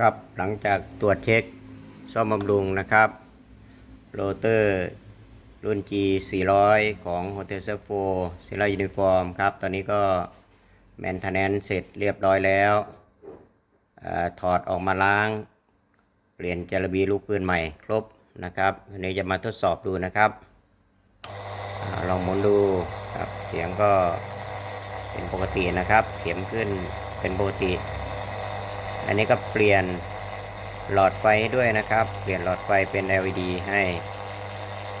ครับหลังจากตรวจเช็คซ่อมบำรุงนะครับโรเตอร์รุ่น G 400 ของ Hotel s e r f o ศิลายูนิฟอร์มครับ ตอนนี้ก็แมนเทนแนนเสร็จเรียบร้อยแล้วอถอดออกมาล้าง เปลี่ยนจระบีลูกปืนใหม่ครบนะครับวันนี้จะมาทดสอบดูนะครับอลองหมุนดูครับเสียงก็เป็นปกตินะครับ เข็มขึ้นเป็นปกติ อันนี้ก็เปลี่ยนหลอดไฟด้วยนะครับ เปลี่ยนหลอดไฟเป็น LED ให้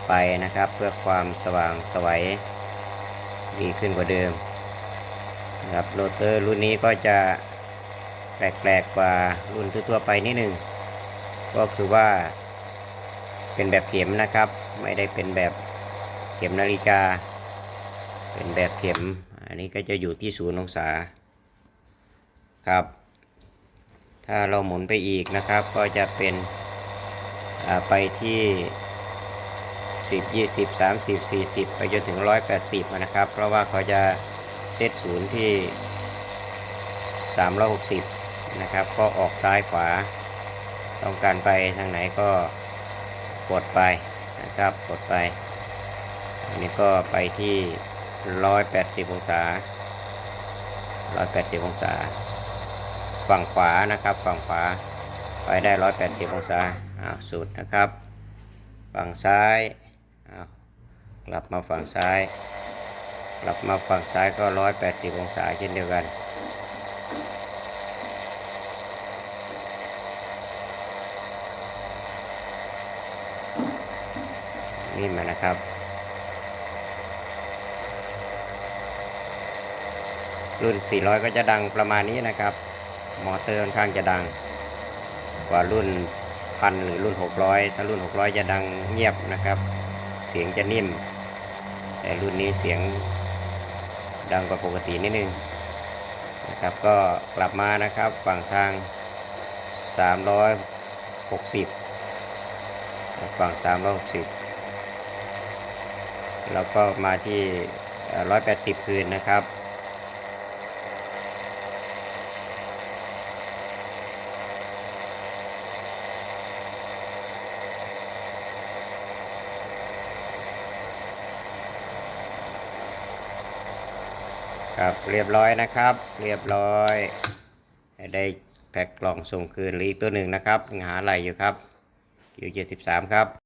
ไปนะครับ เพื่อความสว่างสวัยดีขึ้นกว่าเดิมนะครับโรเตอร์รุ่นนี้ก็จะแปลกๆกว่ารุ่นทั่วๆไปนิดนึงก็คือว่าเป็นแบบเข็มนะครับ ไม่ได้เป็นแบบเข็มนาฬิกา เป็นแบบเข็ม อันนี้ก็จะอยู่ที่ศูนย์องศาครับ ถ้าเราหมุนไปอีกนะครับ ก็จะเป็นอ่าไปที่ 10 20 30 40 ไปจนถึง 180 นะครับ เพราะว่าเขาจะเซตศูนย์ที่ 360 นะครับ ก็ออกซ้ายขวา ต้องการไปทางไหนก็กดไปนะครับ กดไป อันนี้ก็ไปที่ 180 องศา 180 องศา ฝั่งขวานะครับ ฝั่งขวาไปได้ 180 องศาอ้าวสุดนะครับ ฝั่งซ้ายอ้าวกลับมาฝั่งซ้าย กลับมาฝั่งซ้ายก็ 180 องศาเช่นเดียวกันนี่มานะครับรุ่น 400 ก็จะดังประมาณนี้นะครับ มอเตอร์ค่อนข้างจะดัง กว่ารุ่นพันหรือรุ่น 600 ถ้ารุ่น 600 จะดังเงียบนะครับ เสียงจะนิ่ม แต่รุ่นนี้เสียงดังกว่าปกตินิดนึงนะครับก็กลับมานะครับฝั่งทาง 360 ฝั่ง 360 แล้วก็มาที่เอ่อ180 คืนนะครับ ครับเรียบร้อยนะครับ เรียบร้อย ได้แพ็คกล่องส่งคืนหรืออีกตัวหนึ่งนะครับยังหาอะไรอยู่ครับอยู่73ครับ